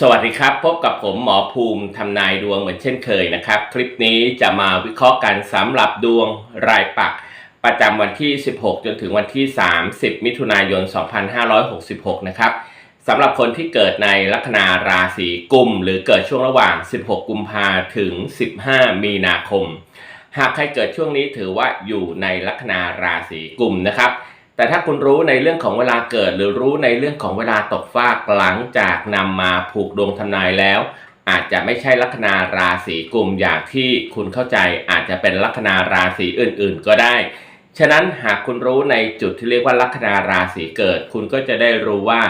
สวัสดีครับ พบกับผมหมอภูมิทำนายดวงเหมือนเช่นเคยนะครับ คลิปนี้จะมาวิเคราะห์กันสำหรับดวงรายปัก ประจำวันที่ 16 จนถึงวันที่ 30 มิถุนายน 2566 นะครับสำหรับคนที่เกิดในลัคนาราศีกุม หรือเกิดช่วงระหว่าง 16 กุมภาถึง 15 มีนาคม หากใครเกิดช่วงนี้ถือว่าอยู่ในลัคนาราศีกุมนะครับ แต่ถ้าคุณรู้ในเรื่องของเวลาเกิด หรือรู้ในเรื่องของเวลาตกฟากหลังจากนำมาผูกดวงทำนายแล้ว อาจจะไม่ใช่ลัคนาราศีกุมอย่างที่คุณเข้าใจ อาจจะเป็นลัคนาราศีอื่น ๆ ก็ได้ ฉะนั้นหากคุณรู้ในจุดที่เรียกว่าลัคนาราศีเกิด คุณก็จะได้รู้ว่า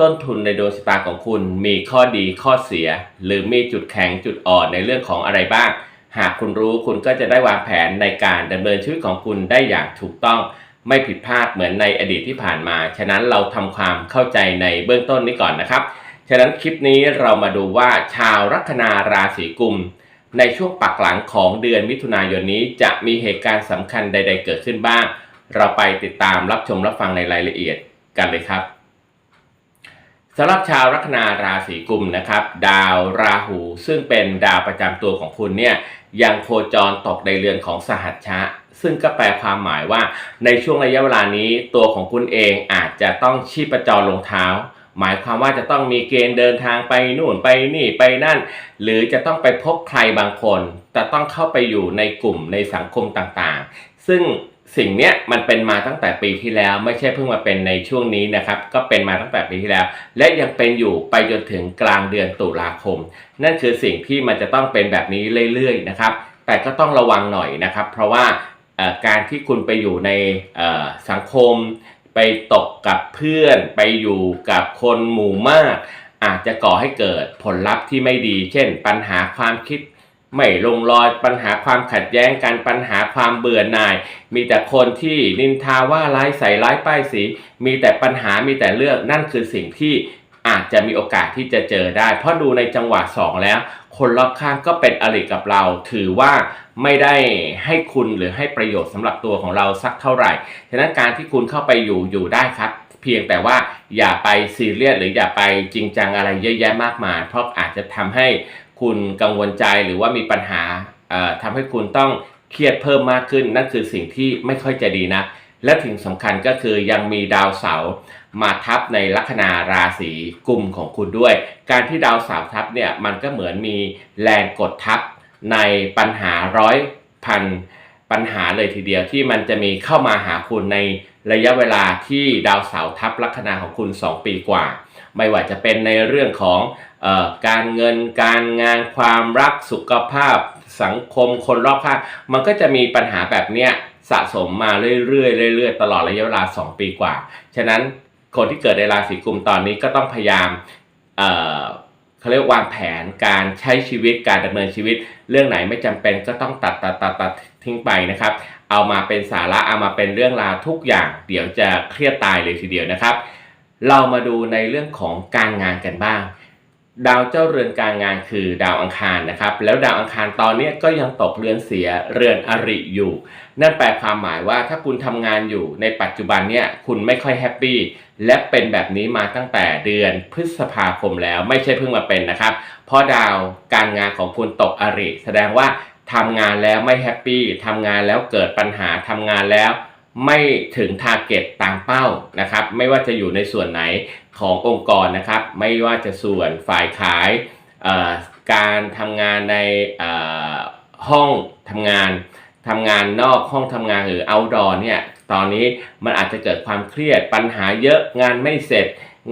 ต้นทุนในดวงชะตาของคุณมีข้อดีข้อเสีย หรือมีจุดแข็งจุดอ่อนในเรื่องของอะไรบ้าง หากคุณรู้คุณก็จะได้วางแผนในการดำเนินชีวิตของคุณได้อย่างถูกต้อง ไม่ผิดพลาดเหมือนในอดีตที่ผ่านมา ฉะนั้นเราทำความเข้าใจในเบื้องต้นนี้ก่อนนะครับ ฉะนั้นคลิปนี้เรามาดูว่าชาวลัคนาราศีกุม ในช่วงปักหลังของเดือนมิถุนายนนี้จะมีเหตุการณ์สำคัญใด ๆ เกิดขึ้นบ้าง เราไปติดตามรับชมรับฟังในรายละเอียดกันเลยครับสำหรับชาวลัคนาราศีกุมนะครับ ดาวราหูซึ่งเป็นดาวประจำตัวของคุณเนี่ยยังโคจรตกในเรือนของสหัชชะ ซึ่งก็แปลความหมายว่าในช่วงระยะเวลานี้ตัวของคุณเองอาจจะต้องชีพจรลงเท้า หมายความว่าจะต้องมีเกณฑ์เดินทางไปนู่นไปนี่ไปนั่น หรือจะต้องไปพบใครบางคนจะต้องเข้าไปอยู่ในกลุ่มในสังคมต่างๆ ซึ่งสิ่งนี้มันเป็นมาตั้งแต่ปีที่แล้ว ไม่ใช่เพิ่งมาเป็นในช่วงนี้นะครับ ก็เป็นมาตั้งแต่ปีที่แล้ว และยังเป็นอยู่ไปจนถึงกลางเดือนตุลาคม นั่นคือสิ่งที่มันจะต้องเป็นแบบนี้เรื่อยๆนะครับ แต่ก็ต้องระวังหน่อยนะครับ เพราะว่า การที่คุณไปอยู่ในสังคม ไปตกกับเพื่อน ไปอยู่กับคนหมู่มาก อาจจะก่อให้เกิดผลลัพธ์ที่ไม่ดี เช่น ปัญหาความคิดไม่ลงรอยปัญหาความขัดแย้งกันปัญหาความเบื่อหน่าย มีแต่คนที่นินทาว่าร้ายใส่ร้ายป้ายสี มีแต่ปัญหามีแต่เรื่องนั่นคือสิ่งที่ อาจจะมีโอกาสที่จะเจอได้ เพราะดูในจังหวะสองแล้ว คนรอบข้างก็เป็นอริกับเรา ถือว่าไม่ได้ให้คุณหรือให้ประโยชน์สำหรับตัวของเราสักเท่าไหร่ฉะนั้นการที่คุณเข้าไปอยู่อยู่ได้ครับ เพียงแต่ว่าอย่าไปซีเรียสหรืออย่าไปจริงจังอะไรเยอะแยะมากมาย เพราะอาจจะทำให้คุณกังวลใจหรือว่ามีปัญหาเอ่อทำให้คุณต้องเครียดเพิ่มมากขึ้น นั่นคือสิ่งที่ไม่ค่อยจะดีนะ และถึงสำคัญก็คือยังมีดาวเสาร์ มาทับในลัคนาราศีกุมของคุณด้วย การที่ดาวเสาร์ทับเนี่ยมันก็เหมือนมีแรงกดทับในปัญหาร้อยพันปัญหาเลยทีเดียวที่มันจะมีเข้ามาหาคุณในระยะเวลาที่ดาวเสาร์ทับลัคนาของคุณ 2 ปีกว่า ไม่ว่าจะเป็นในเรื่องของเออการเงินการงานความรักสุขภาพ สังคมคนรอบข้างมันก็จะมีปัญหาแบบเนี้ยสะสมมาเรื่อยๆเรื่อยๆตลอดระยะเวลา 2 ปีกว่า ฉะนั้น คนที่เกิดในราศีกุมตอนนี้ก็ต้องพยายามเเขาเรียกวางแผนการใช้ชีวิตการดำเนินชีวิต เรื่องไหนไม่จำเป็นก็ต้องตัดตัดตัดตัดทิ้งไปนะครับ เอามาเป็นสาระเอามาเป็นเรื่องราวทุกอย่าง เดี๋ยวจะเครียดตายเลยทีเดียวนะครับ เรามาดูในเรื่องของการงานกันบ้าง ดาวเจ้าเรือนการงานคือดาวอังคารนะครับ แล้วดาวอังคารตอนนี้ก็ยังตกเรือนเสียเรือนอริอยู่ นั่นแปลความหมายว่าถ้าคุณทำงานอยู่ในปัจจุบันเนี่ยคุณไม่ค่อยแฮปปี้และเป็นแบบนี้มาตั้งแต่เดือนพฤษภาคมแล้วไม่ใช่เพิ่งมาเป็นนะครับ เพราะดาวการงานของคุณตกอริ แสดงว่าทำงานแล้วไม่แฮปปี้ทำงานแล้วเกิดปัญหาทำงานแล้ว ไม่ถึงทาร์เก็ตตามเป้านะครับ ไม่ว่าจะอยู่ในส่วนไหนขององค์กรนะครับ ไม่ว่าจะส่วนฝ่ายขายการทำงานในห้องทำงานทำงานนอกห้องทำงานหรือ outdoor เนี่ยตอนนี้มันอาจจะเกิดความเครียดปัญหาเยอะงานไม่เสร็จ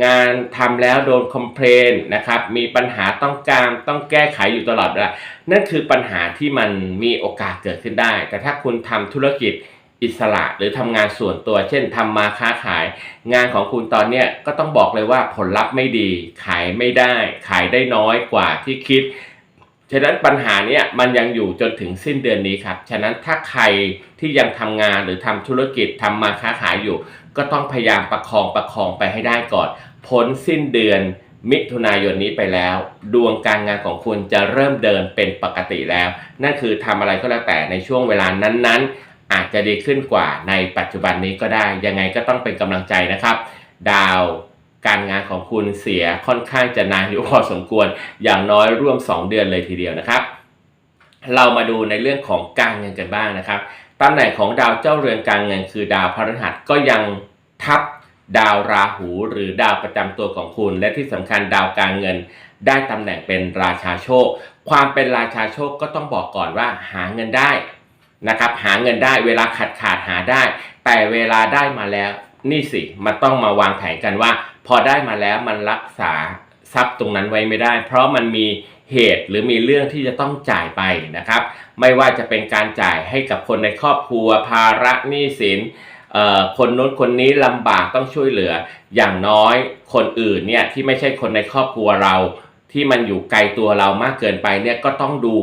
งานทำแล้วโดนคอมเพลนนะครับมีปัญหาต้องการต้องแก้ไขอยู่ตลอดเวลานั่นคือปัญหาที่มันมีโอกาสเกิดขึ้นได้ แต่ถ้าคุณทำธุรกิจ อิสระหรือทำงานส่วนตัว เช่นทำมาค้าขาย งานของคุณตอนเนี้ยก็ต้องบอกเลยว่าผลลัพธ์ไม่ดี ขายไม่ได้ ขายได้น้อยกว่าที่คิด ฉะนั้นปัญหาเนี้ยมันยังอยู่จนถึงสิ้นเดือนนี้ครับ ฉะนั้นถ้าใครที่ยังทำงานหรือทำธุรกิจทำมาค้าขายอยู่ ก็ต้องพยายามประคองประคองไปให้ได้ก่อนพ้นสิ้นเดือนมิถุนายนนี้ไปแล้ว ดวงการงานของคุณจะเริ่มเดินเป็นปกติแล้ว นั่นคือทำอะไรก็แล้วแต่ในช่วงเวลานั้นๆ อาจจะดีขึ้นกว่าในปัจจุบันนี้ก็ได้ ยังไงก็ต้องเป็นกำลังใจนะครับ ดาวการงานของคุณเสียค่อนข้างจะนานอยู่พอสมควร อย่างน้อยร่วม 2 เดือนเลยทีเดียวนะครับ เรามาดูในเรื่องของการเงินกันบ้างนะครับตำแหน่งของดาวเจ้าเรือนการเงินคือดาวพฤหัสก็ยังทับดาวราหูหรือดาวประจำตัวของคุณ และที่สำคัญดาวการเงิน ได้ตำแหน่งเป็นราชาโชค ความเป็นราชาโชคก็ต้องบอกก่อนว่าหาเงินได้ นะครับหาเงินได้เวลาขาดขาดหาได้ แต่เวลาได้มาแล้วนี่สิมันต้องมาวางแผนกันว่า พอได้มาแล้วมันรักษาทรัพย์ตรงนั้นไว้ไม่ได้ เพราะมันมีเหตุหรือมีเรื่องที่จะต้องจ่ายไปนะครับ ไม่ว่าจะเป็นการจ่ายให้กับคนในครอบครัว ภาระหนี้สินคนนู้นคนนี้ลำบากต้องช่วยเหลือ อย่างน้อยคนอื่นเนี่ยที่ไม่ใช่คนในครอบครัวเรา ที่มันอยู่ไกลตัวเรามากเกินไปเนี่ยก็ต้องดู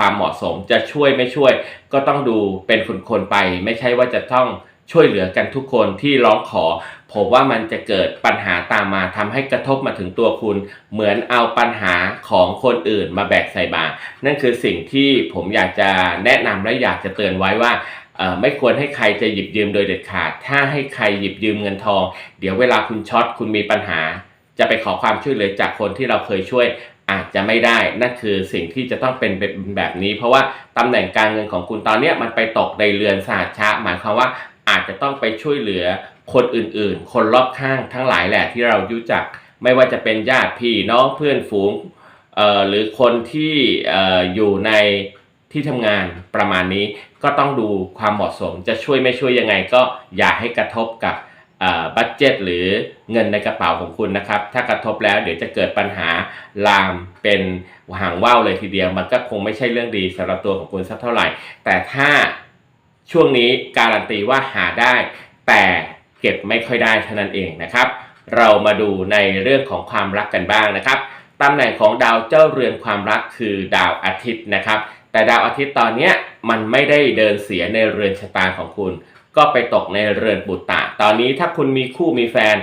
ความเหมาะสมจะช่วยไม่ช่วย ก็ต้องดูเป็นคนๆไป ไม่ใช่ว่าจะต้องช่วยเหลือกันทุกคนที่ร้องขอ ผมว่ามันจะเกิดปัญหาตามมาทำให้กระทบมาถึงตัวคุณ เหมือนเอาปัญหาของคนอื่นมาแบกใส่บานั่นคือสิ่งที่ผมอยากจะแนะนำและอยากจะเตือนไว้ว่าไม่ควรให้ใครจะหยิบยืมโดยเด็ดขาด ถ้าให้ใครหยิบยืมเงินทอง เดี๋ยวเวลาคุณช็อตคุณมีปัญหา จะไปขอความช่วยเหลือจากคนที่เราเคยช่วย อาจจะไม่ได้นั่นคือสิ่งที่จะต้องเป็นแบบนี้ เพราะว่าตำแหน่งการเงินของคุณตอนนี้มันไปตกในเรือนสหัชะหมายความว่าอาจจะต้องไปช่วยเหลือคนอื่นๆ คนรอบข้างทั้งหลายแหละที่เรารู้จัก ไม่ว่าจะเป็นญาติพี่น้องเพื่อนฝูงหรือคนที่อออยู่ในที่ทำงานประมาณนี้ก็ต้องดูความเหมาะสมจะช่วยไม่ช่วยยังไงก็อย่าให้กระทบกับ บัตเจ็ตหรือเงินในกระเป๋าของคุณนะครับ ถ้ากระทบแล้วเดี๋ยวจะเกิดปัญหาลามเป็นหางว่าวเลยทีเดียว มันก็คงไม่ใช่เรื่องดีสำหรับตัวของคุณสักเท่าไหร่ แต่ถ้าช่วงนี้การันตีว่าหาได้ แต่เก็บไม่ค่อยได้เท่านั้นเองนะครับ เรามาดูในเรื่องของความรักกันบ้างนะครับตำแหน่งของดาวเจ้าเรือนความรักคือดาวอาทิตย์นะครับ แต่ดาวอาทิตย์ตอนนี้มันไม่ได้เดินเสียในเรือนชะตาของคุณ ก็ไปตกในเรือนปุตตะ ตอนนี้ถ้าคุณมีคู่มีแฟน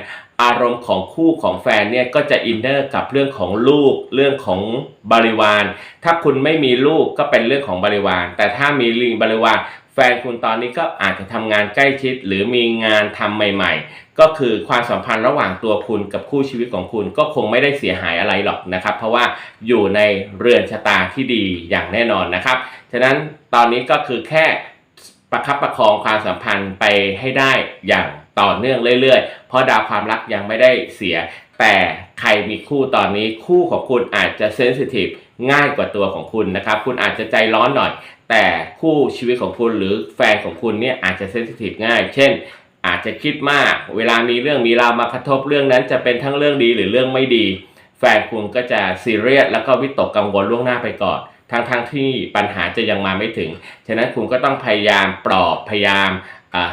อารมณ์ของคู่ของแฟนเนี่ยก็จะอินเนอร์กับเรื่องของลูก เรื่องของบริวาร ถ้าคุณไม่มีลูกก็เป็นเรื่องของบริวาร แต่ถ้ามีลิงบริวาร แฟนคุณตอนนี้ก็อาจจะทำงานใกล้ชิด หรือมีงานทำใหม่ ๆ ก็คือความสัมพันธ์ระหว่างตัวคุณกับคู่ชีวิตของคุณก็คงไม่ได้เสียหายอะไรหรอกนะครับ เพราะว่าอยู่ในเรือนชะตาที่ดีอย่างแน่นอนนะครับ ฉะนั้นตอนนี้ก็คือแค่ ประคับประคองความสัมพันธ์ไปให้ได้อย่างต่อเนื่องเรื่อยๆ เพราะดาวความรักยังไม่ได้เสีย แต่ใครมีคู่ตอนนี้คู่ของคุณอาจจะเซนซิทีฟง่ายกว่าตัวของคุณนะครับ คุณอาจจะใจร้อนหน่อย แต่คู่ชีวิตของคุณหรือแฟนของคุณเนี่ยอาจจะเซนซิทีฟง่าย เช่น อาจจะคิดมาก เวลามีเรื่องมีราวมากระทบเรื่องนั้นจะเป็นทั้งเรื่องดีหรือเรื่องไม่ดี แฟนคุณก็จะซีเรียสแล้วก็วิตกกังวลล่วงหน้าไปก่อน ทั้งๆทที่ปัญหาจะยังมาไม่ถึง ฉะนั้นคุณก็ต้องพยายามปลอบพยายาม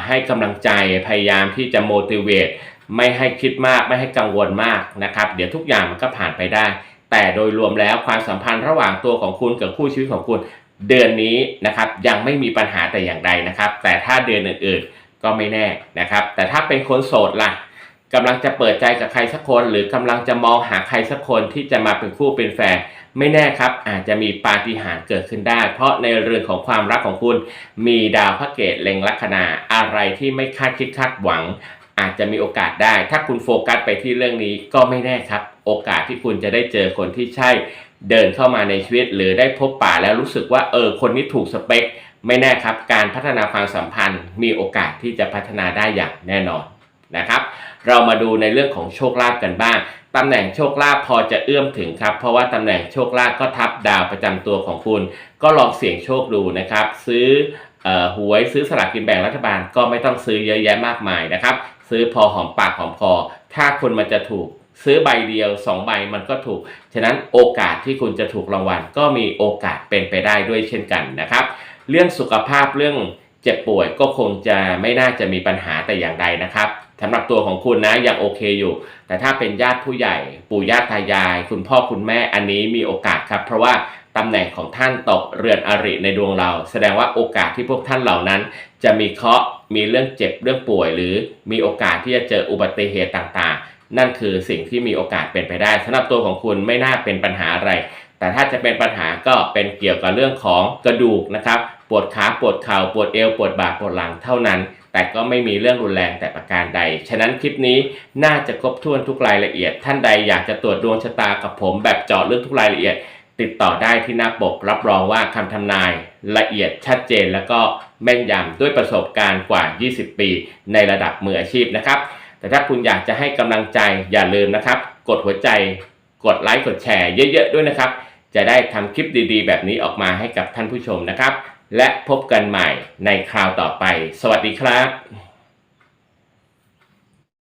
ให้กำลังใจพยายามที่จะ motivate ไม่ให้คิดมากไม่ให้กังวลมากนะครับ เดี๋ยวทุกอย่างมันก็ผ่านไปได้ แต่โดยรวมแล้วความสัมพันธ์ระหว่างตัวของคุณกับคู่ชีวิตของคุณ เดือนนี้นะครับยังไม่มีปัญหาแต่อย่างใดนะครับ แต่ถ้าเดือนอื่นๆก็ไม่แน่นะครับ แต่ถ้าเป็นคนโสดล่ะกำลังจะเปิดใจกับใครสักคน หรือกำลังจะมองหาใครสักคนที่จะมาเป็นคู่เป็นแฟน ไม่แน่ครับอาจจะมีปาฏิหาริย์เกิดขึ้นได้ เพราะในเรื่องของความรักของคุณ มีดาวพระเกตเล็งลัคนาอะไรที่ไม่คาดคิดคาดหวัง อาจจะมีโอกาสได้ ถ้าคุณโฟกัสไปที่เรื่องนี้ก็ไม่แน่ครับ โอกาสที่คุณจะได้เจอคนที่ใช่เดินเข้ามาในชีวิต หรือได้พบป่าแล้วรู้สึกว่าเออคนนี้ถูกสเปค ไม่แน่ครับ การพัฒนาความสัมพันธ์ มีโอกาสที่จะพัฒนาได้อย่างแน่นอนนะครับ เรามาดูในเรื่องของโชคลาภกันบ้าง ตำแหน่งโชคลาภพอจะเอื้อมถึงครับ เพราะว่าตำแหน่งโชคลาภก็ทับดาวประจำตัวของคุณ ก็ลองเสี่ยงโชคดูนะครับ ซื้ออหวยซื้อสลากกินแบ่งรัฐบาลก็ไม่ต้องซื้อเยอะแยะมากมายนะครับ ซื้อพอหอมปากหอมคอถ้าคุณมันจะถูกซื้อใบเดียว 2 ใบมันก็ถูก ฉะนั้นโอกาสที่คุณจะถูกรางวัลก็มีโอกาสเป็นไปได้ด้วยเช่นกันนะครับ เรื่องสุขภาพเรื่องเจ็บป่วยก็คงจะไม่น่าจะมีปัญหาแต่อย่างใดนะครับ สำหรับตัวของคุณนะยังโอเคอยู่ แต่ถ้าเป็นญาติผู้ใหญ่ ปู่ย่าตายาย คุณพ่อคุณแม่อันนี้มีโอกาสครับ เพราะว่าตำแหน่งของท่านตกเรือนอริในดวงเรา แสดงว่าโอกาสที่พวกท่านเหล่านั้น จะมีเคราะห์มีเรื่องเจ็บเรื่องป่วย หรือมีโอกาสที่จะเจออุบัติเหตุต่างๆ นั่นคือสิ่งที่มีโอกาสเป็นไปได้สำหรับตัวของคุณไม่น่าเป็นปัญหาอะไร แต่ถ้าจะเป็นปัญหาก็เป็นเกี่ยวกับเรื่องของกระดูกนะครับปวดขาปวดเข่าปวดเอวปวดบ่าปวดหลังเท่านั้น แต่ก็ไม่มีเรื่องรุนแรงแต่ประการใด ฉะนั้นคลิปนี้น่าจะครบถ้วนทุกรายละเอียด ท่านใดอยากจะตรวจดวงชะตากับผมแบบเจาะลึกทุกรายละเอียด ติดต่อได้ที่หน้าปก รับรองว่าคำทำนายละเอียดชัดเจนแล้วก็แม่นยำด้วยประสบการณ์กว่า 20 ปี ในระดับมืออาชีพนะครับ แต่ถ้าคุณอยากจะให้กำลังใจอย่าลืมนะครับ กดหัวใจ กดไลค์กดแชร์เยอะ ๆ ด้วยนะครับ จะได้ทำคลิปดีๆ แบบนี้ออกมาให้กับท่านผู้ชมนะครับ และพบกันใหม่ในคราวต่อไป สวัสดีครับ